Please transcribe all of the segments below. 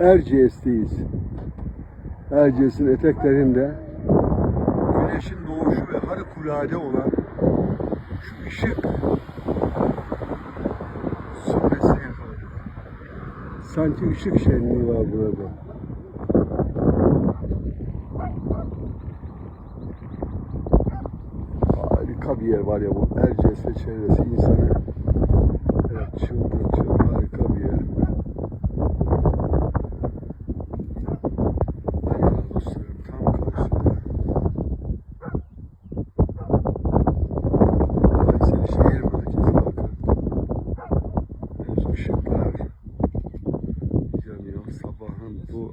Erciyes'teyiz. Erciyes'in eteklerinde güneşin doğuşu ve harikulade olan şu ışık sürmesini yakaladık. Sanki ışık şenliği var burada. Harika bir yer var ya bu Erciyes çevresi insanı evet, çıldırtıyor. Harika bir yer. Aynen dostlarım tam karşıda. Kayseri şehir merkezi bakın. Henüz ışıklar yanıyor. Sabahın bu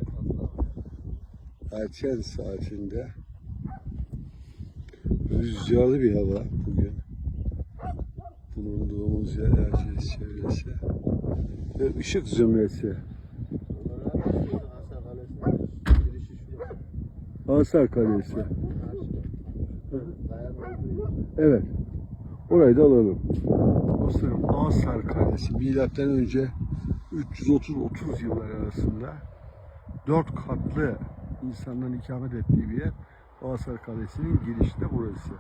erken saatinde rüzgarlı bir hava bugün. Bulunduğumuz yer çevresi. Ve ışık zümresi. Asar Kalesi. Evet. Orayı da alalım. Dostlarım Asar Kalesi milattan önce 330-30 yıllar arasında dört katlı insanların ikamet ettiği bir yer. Asar Kalesi'nin girişi de burası.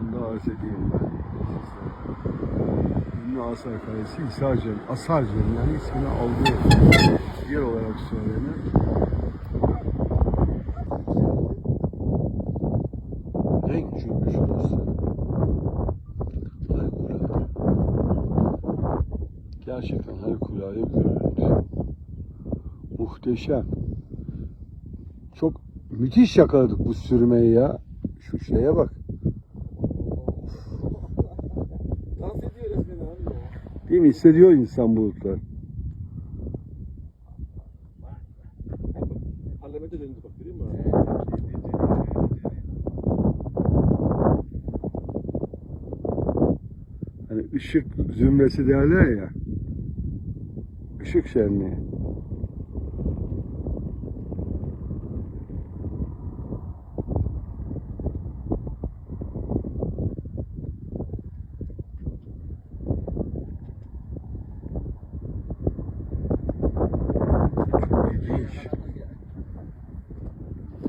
Onu da arz edeyim ben sizlere. Ünlü Asar Kalesi Hisarcem, Asarcem yani ismini aldığı yer olarak söylenir. Renk cümbüş orası. Harikulade. Gerçekten harikulade bir görüntü. Muhteşem. Müthiş yakaladık bu sürmeyi ya. Şu şeye bak. Dans ediyor resmen abi ya. Değil mi? Hissediyor insan bulutlar. Parlamente döndü bak görüyor musun abi? Hani ışık zümresi derler ya. Işık şenliği. Çok ilginç.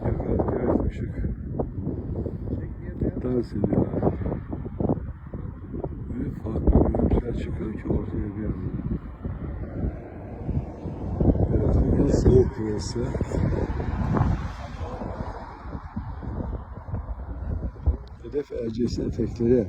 Evet, evet ışık. Dans ediyor. Böyle farklı görüntüler çıkıyor ki ortaya bir anda. Evet, bugün soğuk burası. Hedef Erciyes etekleri.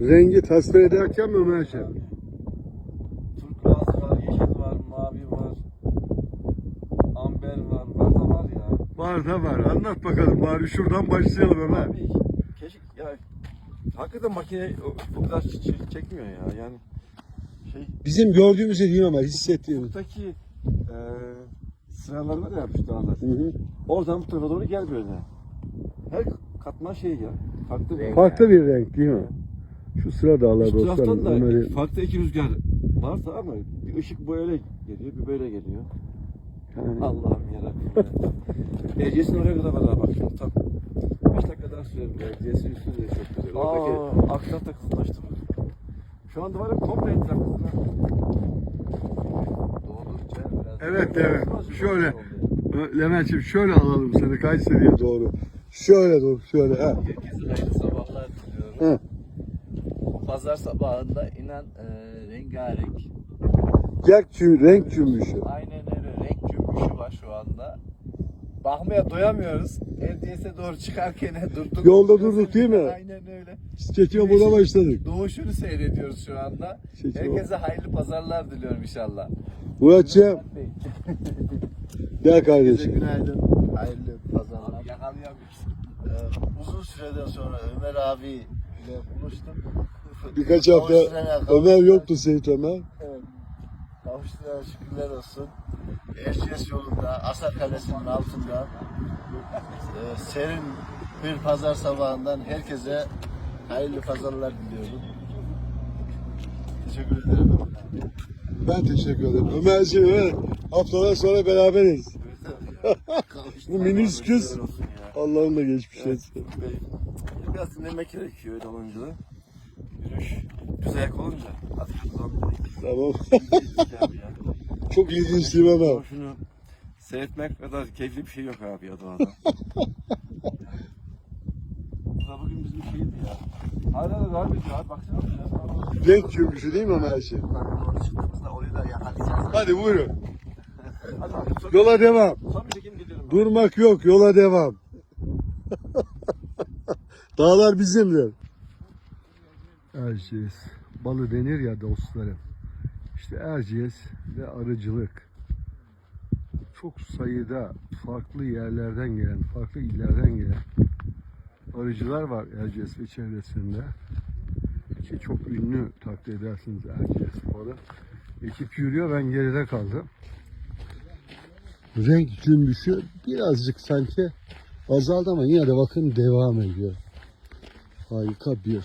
Rengi tasvir ederken mi Ömerciğim? turkuaz var, yeşil var, mavi var, amber var, var da var ya. Var da var. Anlat bakalım bari şuradan başlayalım Ömer. Abi keşke ya hakikaten makine o, o kadar çekmiyor ya yani şey Bizim gördüğümüzü değil ama hissettiğimiz. buradaki e, sıralar var ya şu dağlar. Hı hı. Oradan bu tarafa doğru gel böyle. Her katman şey ya. Farklı bir Farklı bir renk değil mi? Şu sıra dağlar Şu dostlarım. taraftan da Ömer'i farklı iki rüzgar var tamam mı? Bir ışık böyle geliyor, bir böyle geliyor. Allah'ım yarabbim. ya. Erciyes'in oraya kadar var ha bak. Tam 5 dakika daha sürer. Erciyes'in üstü de çok güzel. Oradaki aksan da kızmıştı. Şu anda var ya komple etraf kızına. Doğdukça biraz Evet, evet. Şöyle. Ö- Levent'ciğim şöyle alalım seni Kayseri'ye doğru. Şöyle dur, şöyle. Ha. Herkese hayırlı sabahlar diliyorum. Hı. Pazar sabahında inan e, rengarenk. Renk, renk cümbüşü. Aynen cümbüşü var şu anda. Bakmaya doyamıyoruz. Erciyes'e doğru çıkarken durduk. Yolda durduk değil mi? Aynen öyle. Çekiyor buna başladık. Doğuşunu seyrediyoruz şu anda. Çekiyor. Herkese hayırlı pazarlar diliyorum inşallah. Muratcığım gel kardeşim. günaydın. Hayırlı pazarlar. Abi yakalayamıyoruz. Ee, uzun süreden sonra Ömer abiyle buluştum. Birkaç hafta Ömer yoktu Seyit Ömer. Evet. Kavuşturana şükürler olsun. Erciyes yolunda Asar Kalesi'nin altında e, serin bir pazar sabahından herkese hayırlı pazarlar diliyorum. teşekkür ederim. Ben teşekkür ederim. Ömerciğim evet. Haftalar sonra beraberiz. Bu minisküs. Allah'ım da geçmiş etsin. Biraz dinlemek gerekiyor öyle olunca. Yürüyüş. Ayak olunca. Hadi şuradan Tamam. abi ya. Çok ilginç değil mi? Ama şunu seyretmek kadar keyifli bir şey yok abi ya doğada. Bu da bugün bizim şeydi ya. Hala da devam ediyor abi baksana. Renk cümbüşü değil mi çıktığımızda orayı da yakalayacağız. Hadi buyurun. Hadi abi son, Yola devam. son bir çekim gidelim. Durmak yok. Yola devam. Dağlar bizimdir. Erciyes. Balı denir ya dostlarım. İşte Erciyes ve arıcılık. Çok sayıda farklı yerlerden gelen, farklı illerden gelen arıcılar var Erciyes ve çevresinde. Ki çok ünlü takdir edersiniz Erciyes balı. Ekip yürüyor ben geride kaldım. Renk cümbüşü birazcık sanki azaldı ama yine de bakın devam ediyor. Harika bir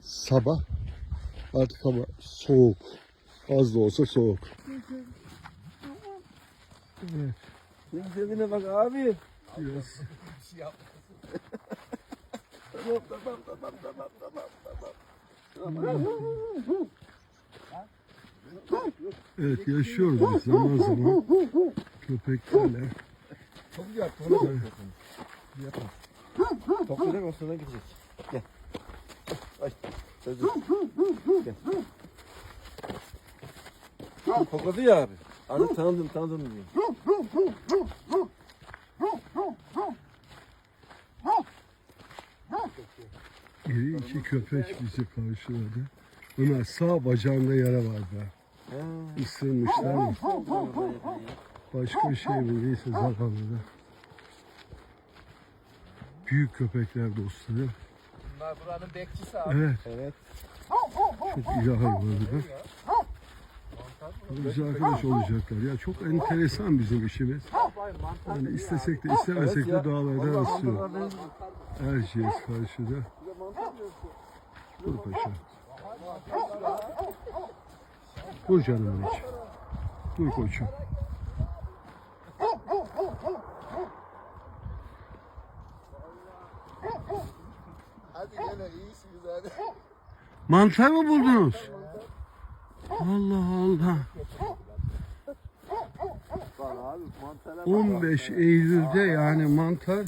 sabah. Artık hava soğuk. Az da olsa soğuk. Evet. Ne güzelliğine bak abi. Biraz Tamam tamam tamam tamam tamam tamam. Evet yaşıyoruz biz zaman zaman köpeklerle. Çok güzel. Yapalım. Toplayacak o sonra gidecek. Gel. Ay. Gel. Kokladı ya abi. Anı tanıdım tanıdım diyor. İri iki köpek bizi karşıladı. Ömer sağ bacağında yara var be. Isırmışlar mı? Başka şey mi değilse zavallı da. Büyük köpekler dostları. Bunlar buranın bekçisi abi. Evet. Evet. Çok iyi hayvanlar. Bize arkadaş olacaklar. Ya çok enteresan bizim işimiz. Yani istesek de istemesek de dağlarda rastlıyor. Erciyes karşıda. Dur paşa. Dur canım hiç. Dur koçum. Hadi gene iyisiniz hadi. Mantar mı buldunuz? Allah Allah. 15 Eylül'de yani mantar.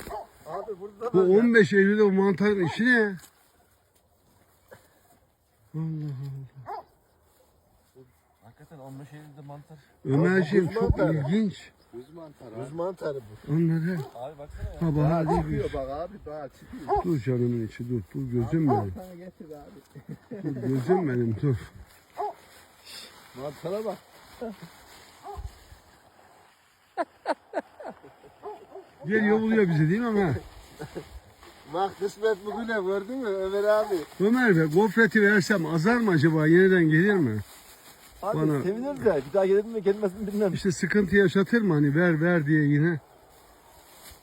Bu 15 Eylül'de bu mantarın işi ne? Allah Allah. Hakikaten 15 Eylül'de mantar. Ömerciğim çok ilginç. Buz mantarı. Buz mantarı bu. Onları. Abi baksana ya. Ha bahar değil. çıkıyor bak abi daha çıkıyor. Dur canımın içi dur. Dur gözüm benim. Sana getir abi. Dur gözüm benim dur. Mantara bak. Geliyor buluyor bizi değil mi Ömer? Bak kısmet bugüne gördün mü Ömer abi? Ömer be gofreti versem azar mı acaba? Yeniden gelir mi? Abi Bana- sevinir de bir daha gelir mi gelmez mi bilmem. İşte sıkıntı yaşatır mı hani ver ver diye yine?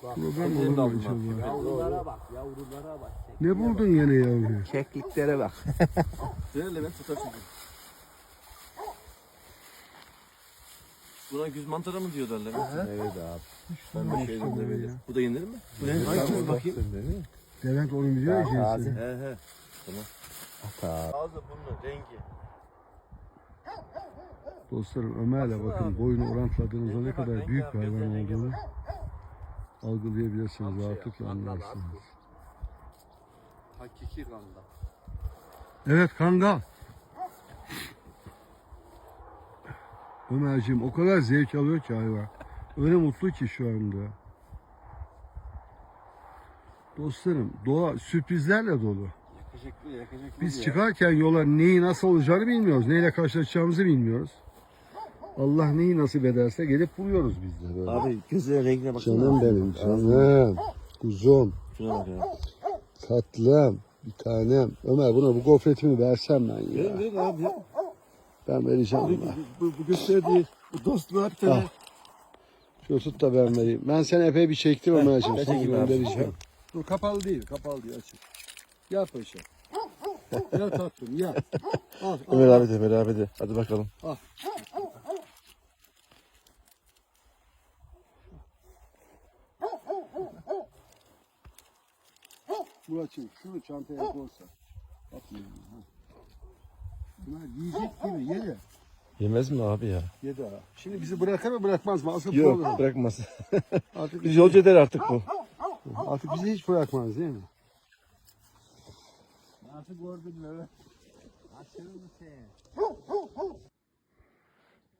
Bak, Problem olur mu acaba? Yavrulara bak, yavrulara bak. Ne buldun gene yavruyu? Kekliklere bak. Söyle Levent tutar Buna güz mantarı mı diyorlar Levent? Evet abi. 15 Eylül'de böyle. Bu da yenir mi? Bu ne? Tamam, Hangisi bakayım? Levent onu biliyor ya cinsi. He he. Ata. Ağzı bunun rengi. Dostlarım Ömer'le bakın boyunu orantladığınızda ne kadar büyük bir hayvan olduğunu algılayabilirsiniz rahatlıkla anlarsınız. Hakiki kanda. Evet kangal. Ömerciğim o kadar zevk alıyor ki hayvan. Öyle mutlu ki şu anda. Dostlarım doğa sürprizlerle dolu. Yakışıklı yakışıklı. Biz ya. çıkarken yola neyi nasıl olacağını bilmiyoruz. Neyle karşılaşacağımızı bilmiyoruz. Allah neyi nasip ederse gelip buluyoruz biz de böyle. Abi gözlerin rengine baksana. Canım benim canım. Kuzum. Şuna bak ya. Tatlım. Bir tanem. Ömer buna bu gofretimi versem ben ya. Verin verin abi ya. Ben vereceğim Bu, ona. bu, bu gösterdiği bu tane. Ah. Şunu tut da ben vereyim. Ben seni epey bir çektim Ömerciğim. ben Sana çekeyim abi. göndereceğim. Dur kapalı değil. Kapalı değil açık. Yap paşa. Ya tatlım ya. Al, al. Ömer abi de Ömer abi de. Hadi bakalım. Muratçım şunu çantaya koysa. Bak ya. Bunlar yiyecek gibi ye de. Yemez mi abi ya? Ye de ha. Şimdi bizi bırakır mı bırakmaz mı? Asıl Yok problem. bırakmaz. Artık, Biz yolcu eder artık bu. artık bizi hiç bırakmaz değil mi? Nasıl gördün? Aşırı mı sen?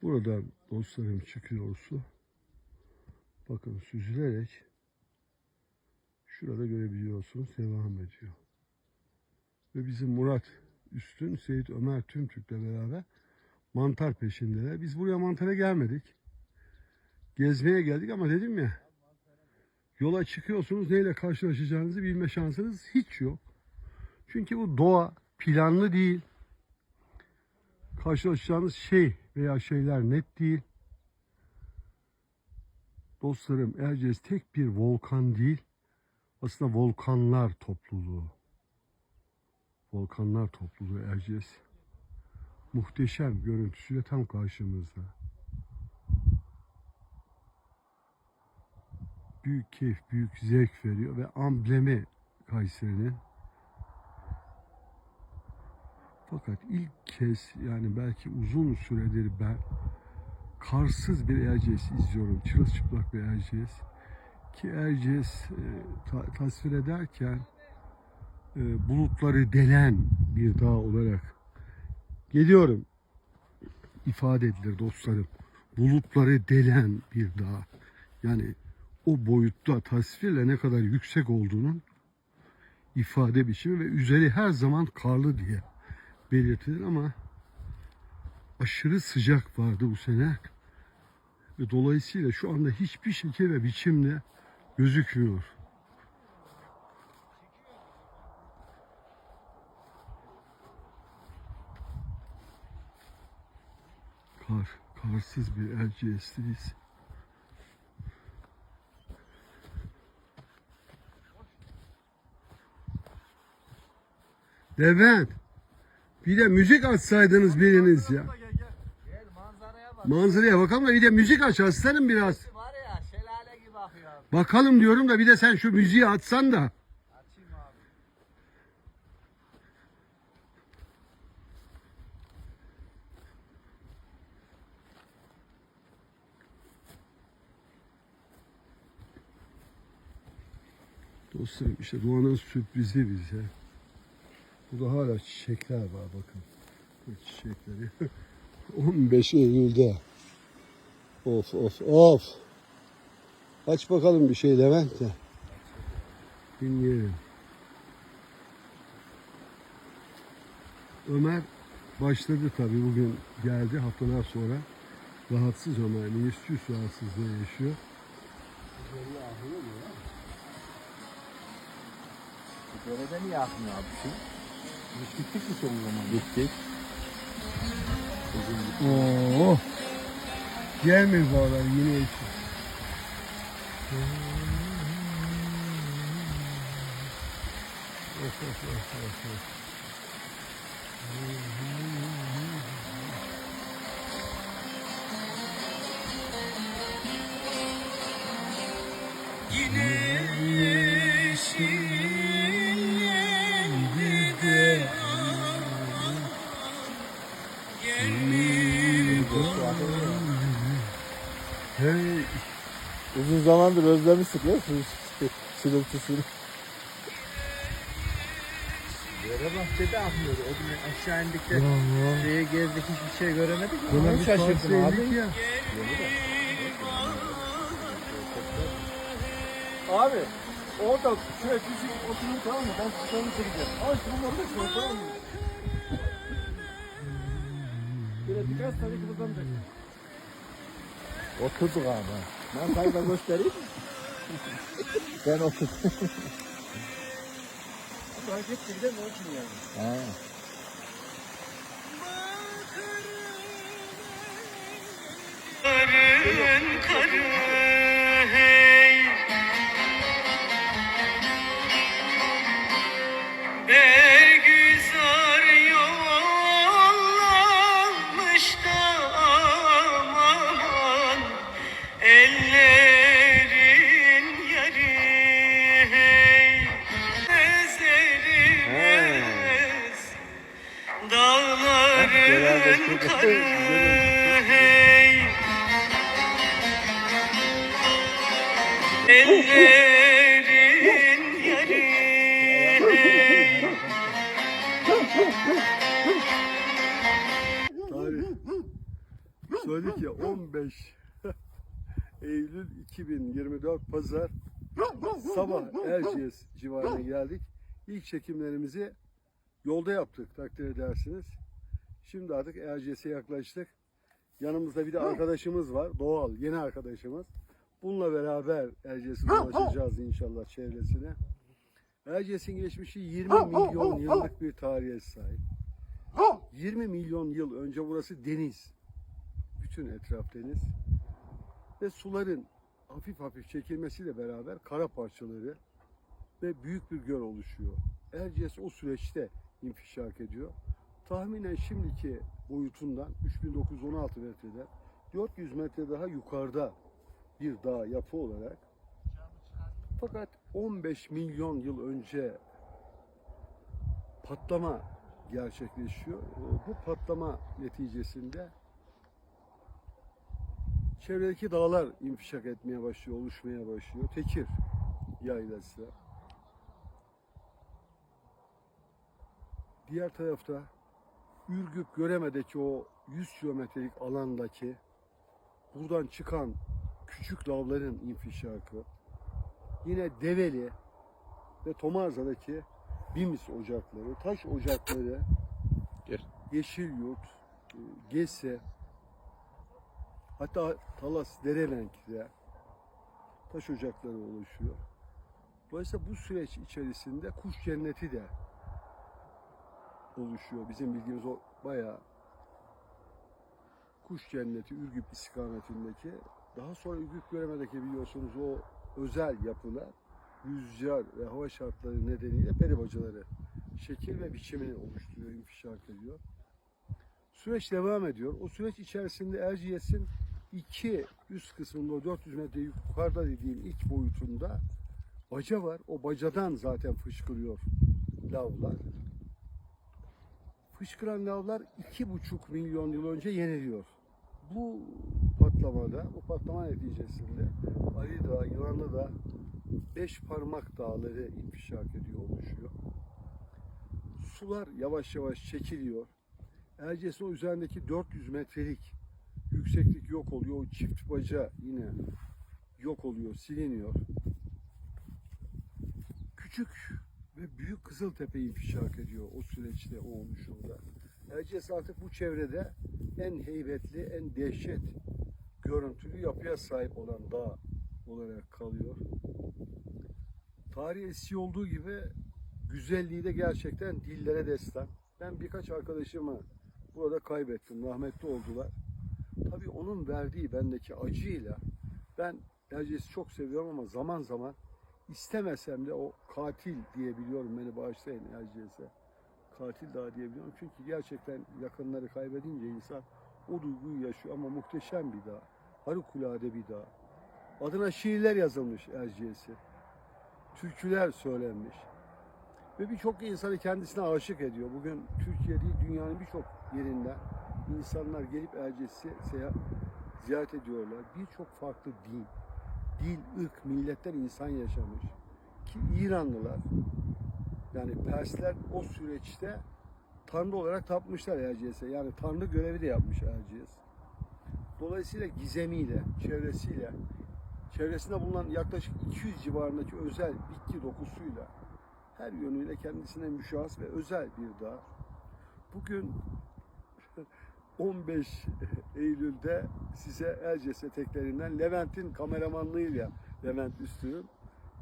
Buradan dostlarım çıkıyor su. Bakın süzülerek şurada görebiliyorsunuz devam ediyor. Ve bizim Murat Üstün, Seyit Ömer Tümtürk'le beraber mantar peşindeler. Biz buraya mantara gelmedik. Gezmeye geldik ama dedim ya yola çıkıyorsunuz neyle karşılaşacağınızı bilme şansınız hiç yok. Çünkü bu doğa planlı değil karşılaşacağınız şey veya şeyler net değil. Dostlarım Erciyes tek bir volkan değil. Aslında volkanlar topluluğu. Volkanlar topluluğu Erciyes. Muhteşem görüntüsüyle tam karşımızda. Büyük keyif, büyük zevk veriyor ve amblemi Kayseri'nin. Fakat ilk kez yani belki uzun süredir ben karsız bir Erciyes izliyorum. Çırılçıplak bir Erciyes. Ki Erciyes e, ta- tasvir ederken e, bulutları delen bir dağ olarak geliyorum ifade edilir dostlarım. Bulutları delen bir dağ. Yani o boyutta tasvirle ne kadar yüksek olduğunun ifade biçimi ve üzeri her zaman karlı diye belirtilir ama aşırı sıcak vardı bu sene. Ve dolayısıyla şu anda hiçbir şekil ve biçimde gözükmüyor. Kar, karsız bir Erciyes'teyiz. Levent, bir de müzik açsaydınız biriniz ya. Gel manzaraya bak. Manzaraya bakalım da bir de müzik aç aslanım biraz. Var ya şelale gibi akıyor. Bakalım diyorum da bir de sen şu müziği atsan da. Dostlarım işte doğanın sürprizi bize. Burada hala çiçekler var bakın. Bu çiçekleri. 15 Eylül'de. Of of of. Aç bakalım bir şey Levent de. Dinleyelim. Ömer başladı tabii bugün geldi haftalar sonra. Rahatsız Ömer. Menisküs rahatsızlığı yaşıyor. Derede niye akmıyor abi şu? Biz gittik mi son zaman? Gittik. Oo. Gelmiyor bağlar yine için. Of, of, of, of, of. Hey, Uzun zamandır özlemiştik ya sürüntüsünü. Yere bahçede akmıyor. O gün aşağı indik de bravo. şeye gezdik hiçbir şey göremedik. Buna bir şaşırdım abi. ya. Abi orada şöyle küçük oturun tamam mı? Ben tutanı çekeceğim. Ama işte bunları da şöyle tamam mı? Böyle birkaç tane kıpırdamayacak. Oturduk abi. Ben kayda göstereyim. ben oturdum. Hareket gibi de ne olsun yani? Karın karı hey Ellerin yarı hey. Söyledik ya 15 Eylül 2024 Pazar sabah Erciyes civarına geldik. İlk çekimlerimizi yolda yaptık takdir edersiniz. Şimdi artık Erciyes'e yaklaştık. Yanımızda bir de arkadaşımız var. Doğal, yeni arkadaşımız. Bununla beraber Erciyes'e dolaşacağız inşallah çevresine. Erciyes'in geçmişi 20 milyon yıllık bir tarihe sahip. 20 milyon yıl önce burası deniz. Bütün etraf deniz. Ve suların hafif hafif çekilmesiyle beraber kara parçaları ve büyük bir göl oluşuyor. Erciyes o süreçte infişak ediyor. Tahminen şimdiki boyutundan 3916 metreden 400 metre daha yukarıda bir dağ yapı olarak fakat 15 milyon yıl önce patlama gerçekleşiyor. Bu patlama neticesinde çevredeki dağlar infişak etmeye başlıyor, oluşmaya başlıyor. Tekir yaylası. Diğer tarafta Ürgüp Göreme'deki o 100 kilometrelik alandaki buradan çıkan küçük lavların infişakı. Yine Develi ve Tomarza'daki Bimis ocakları, taş ocakları, Gel. Yeşilyurt, e, Gese, hatta Talas, Derevenk'te taş ocakları oluşuyor. Dolayısıyla bu süreç içerisinde kuş cenneti de oluşuyor. Bizim bildiğimiz o bayağı kuş cenneti Ürgüp istikametindeki. Daha sonra Ürgüp Göreme'deki biliyorsunuz o özel yapılar rüzgar ve hava şartları nedeniyle peri bacaları şekil ve biçimini oluşturuyor, infişak ediyor. Süreç devam ediyor. O süreç içerisinde Erciyes'in iki üst kısmında o 400 metre yukarıda dediğim ilk boyutunda baca var. O bacadan zaten fışkırıyor lavlar. Fışkıran lavlar iki buçuk milyon yıl önce yeniliyor. Bu patlamada, bu patlama neticesinde Ali Dağı, Yılanlı Dağı, Beş Parmak Dağları infişak ediyor, oluşuyor. Sular yavaş yavaş çekiliyor. Erciyes'in o üzerindeki 400 metrelik yükseklik yok oluyor. O çift baca yine yok oluyor, siliniyor. Küçük ve Büyük Kızıltepe infişak ediyor o süreçte, o oluşumda. Erciyes artık bu çevrede en heybetli, en dehşet görüntülü yapıya sahip olan dağ olarak kalıyor. Tarih eski olduğu gibi güzelliği de gerçekten dillere destan. Ben birkaç arkadaşımı burada kaybettim, rahmetli oldular. Tabii onun verdiği bendeki acıyla ben Erciyes'i çok seviyorum ama zaman zaman istemesem de o katil diyebiliyorum beni bağışlayın Erciyes'e. Katil daha diyebiliyorum çünkü gerçekten yakınları kaybedince insan o duyguyu yaşıyor ama muhteşem bir dağ. Harikulade bir dağ. Adına şiirler yazılmış Erciyes'i. Türküler söylenmiş. Ve birçok insanı kendisine aşık ediyor. Bugün Türkiye değil dünyanın birçok yerinden insanlar gelip Erciyes'i ziyaret ediyorlar. Birçok farklı din, dil, ırk, milletten insan yaşamış. Ki İranlılar, yani Persler o süreçte Tanrı olarak tapmışlar Erciyes'e. Yani Tanrı görevi de yapmış Erciyes. Dolayısıyla gizemiyle, çevresiyle, çevresinde bulunan yaklaşık 200 civarındaki özel bitki dokusuyla her yönüyle kendisine müşahhas ve özel bir dağ. Bugün 15 Eylül'de size Erciyes eteklerinden Levent'in kameramanlığıyla Levent Üstün'ün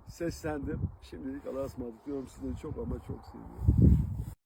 seslendim. Şimdilik Allah'a ısmarladık diyorum sizi çok ama çok seviyorum.